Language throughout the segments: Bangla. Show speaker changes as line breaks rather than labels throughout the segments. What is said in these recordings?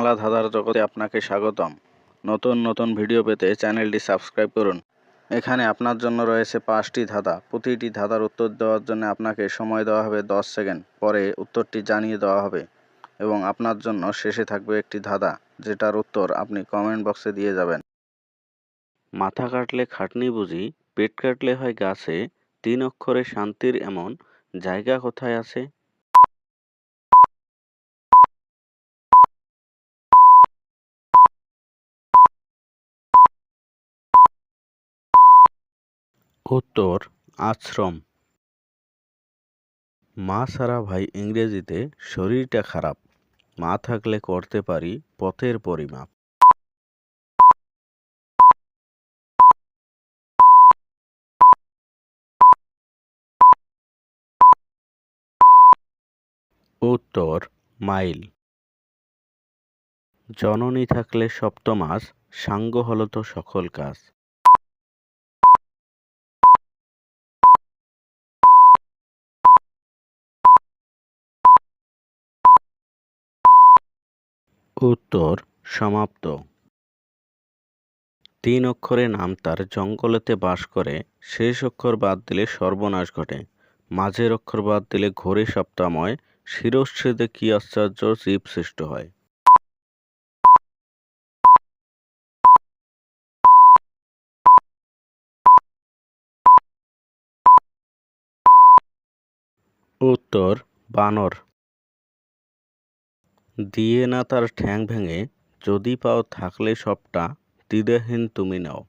বাংলা ধাঁধার জগতে আপনাকে স্বাগতম। নতুন নতুন ভিডিও পেতে চ্যানেলটি সাবস্ক্রাইব করুন। এখানে আপনার জন্য রয়েছে পাঁচটি ধাঁধা। প্রতিটি ধাঁধার উত্তর দেওয়ার জন্য আপনাকে সময় দেওয়া হবে দশ সেকেন্ড। পরে উত্তরটি জানিয়ে দেওয়া হবে এবং আপনার জন্য শেষে থাকবে একটি ধাঁধা, যেটার উত্তর আপনি কমেন্ট বক্সে দিয়ে যাবেন। মাথা কাটলে খাটনি বুঝি, পেট কাটলে হয় গাছে, তিন অক্ষরে শান্তির এমন, জায়গা কোথায় আছে? উত্তর, আশ্রম। মা সারা ভাই ইংরেজিতে শরীরটা খারাপ। মা থাকলে করতে পারি পথের পরিমাপ। উত্তর, মাইল। জননী থাকলে সপ্তমাস, সাঙ্গ হলো তো সকল কাজ। উত্তর সমাপ্ত। তিন অক্ষরে নাম তার জঙ্গলেতে বাস করে, শেষ অক্ষর বাদ দিলে সর্বনাশ ঘটে। মাঝের অক্ষর বাদ দিলে ঘোরে সপ্তাময় শিরচ্ছেদে কি আশ্চর্য জীব সৃষ্ট হয়। উত্তর বানর। দিয়ে না তার ঠ্যাং ভেঙে, যদি পাও থাকলে সবটা, দ্বিধাহীন তুমি নাও।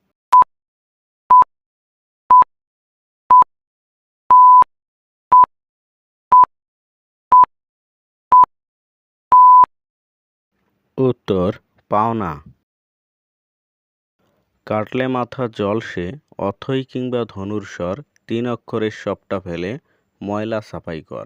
উত্তর পাওনা কাটলে মাথা জল সে, অথই কিংবা ধনুর স্বর, তিন অক্ষরের সবটা ফেলে, ময়লা সাফাই কর।